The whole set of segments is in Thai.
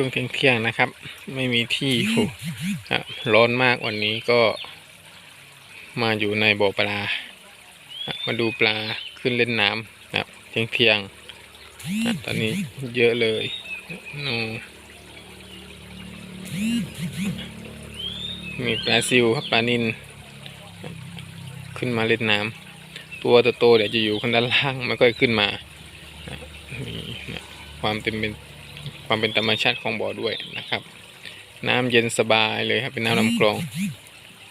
ช่วงเที่ยงๆนะครับ ไม่มีที่อยู่ร้อนมากวันนี้ก็มาอยู่ในบ่อปลา มาดูปลาขึ้นเล่นน้ำนะเที่ยงๆอะตอนนี้เยอะเลยนูมีปลาซิวครับปลานินขึ้นมาเล่นน้ำตัวโตๆเดี๋ยวจะอยู่ข้างด้านล่างไม่ค่อยขึ้นมาอะนะความเป็นเป็น ความเป็นธรรมชาติของบ่อด้วยนะครับ น้ำเย็นสบายเลยครับเป็นน้ำลำคลอง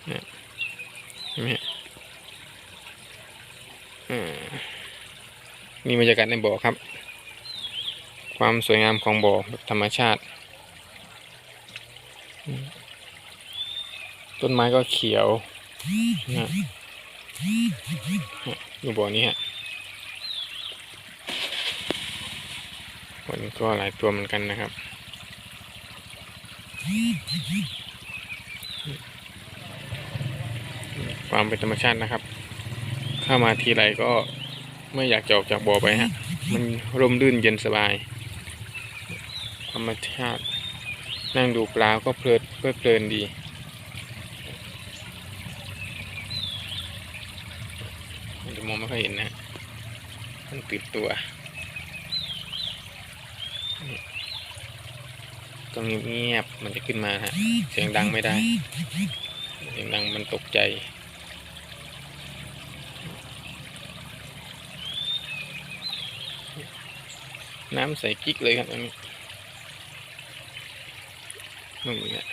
นี่ยเห็นไหมฮะนี่บรรยากาศในบ่อครับ ความสวยงามของบ่อแบบธรรมชาติ ต้นไม้ก็เขียวนะดูบ่อนี้ฮะ วันนี้ก็หลายตัวเหมือนกันนะครับ ความเป็นธรรมชาตินะครับ เข้ามาทีไรก็ไม่อยากจะออกจากบ่อไปฮะ มันร่มรื่นเย็นสบาย ธรรมชาติ นั่งดูปลาก็เพลิดเพลิดเพลินดีมันจะมองไม่ค่อยเห็นนะ มันปิดตัว ต้องเงียบๆมันจะขึ้นมาฮะ เสียงดังไม่ได้ เสียงดังมันตกใจ น้ำใสกิ๊กเลยครับตรงนี้นู่นเนี่ย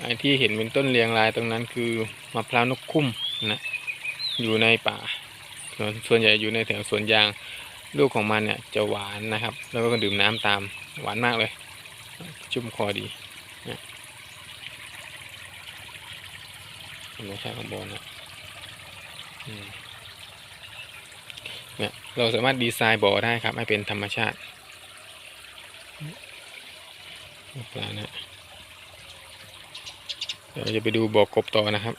ไอ้ที่เห็นเป็นต้นเรียงรายตรงนั้นคือมะพร้าวนกคุ้มนะ อยู่ในป่า ส่วนใหญ่อยู่ในแถวสวนยาง ลูกของมันเนี่ยจะหวานนะครับ แล้วก็ดื่มน้ำตาม หวานมากเลยชุ่มคอดีนะธรรมชาติของบอลนะเนี่ยเราสามารถดีไซน์บ่อได้ครับ ให้เป็นธรรมชาติปลานะเดี๋ยวจะไปดูบ่อกบต่อนะครับ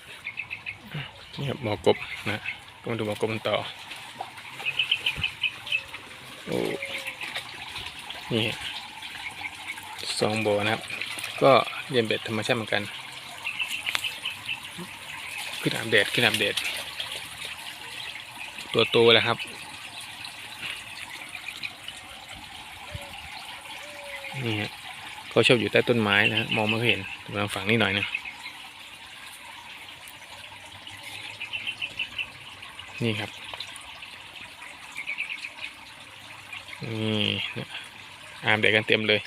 นี่ครับบ่อกบนะมาดูบ่อกบต่อโอ้นี่ สองโบอนะครับ ก็เย็นเบ็ดธรรมชาติเหมือนกัน ขึ้นอัปเดตขึ้นอัปเดต ตัวโตแล้วครับนี่ฮะเขาชอบอยู่ใต้ต้นไม้นะฮะมองไม่เห็นมาฝั่งนี้หน่อยนะนี่ครับนี่อาบเด็กกันเต็มเลย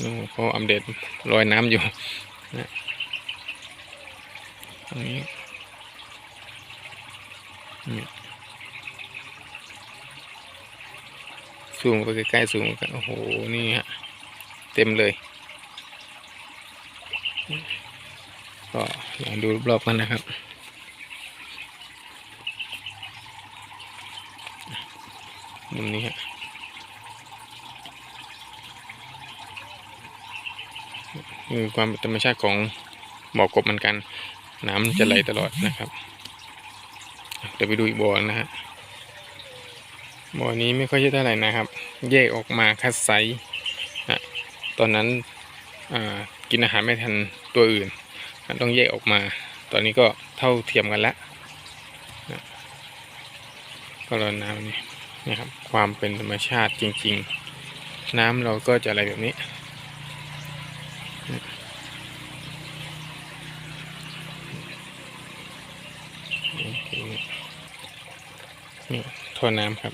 นู่นเขาอัปเดตลอยน้ำอยู่นะตรงนี้สูงไปใกล้ๆสูงกันโอ้โห นี่ฮะ เต็มเลย ก็ลองดูรอบๆกันนะครับมุมนี้ฮะ คือความธรรมชาติของบ่อกบเหมือนกัน น้ำจะไหลตลอดนะครับเดี๋ยวไปดูอีกบ่อนะฮะบ่อนี้ไม่ค่อยเยอะเท่าไหร่นะครับ แยกออกมาคัดไซส์นะตอนนั้นกินอาหารไม่ทันตัวอื่นมันต้องแยกออกมา ตอนนี้ก็เท่าเทียมกันแล้วนะก็รอน้ำนี่นะครับ ความเป็นธรรมชาติจริง ๆ น้ำเราก็จะอะไรแบบนี้ นี่ท่อน้ำครับ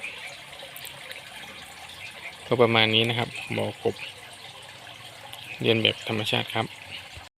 ก็ประมาณนี้นะครับบ่อกบ เรียนแบบธรรมชาติครับ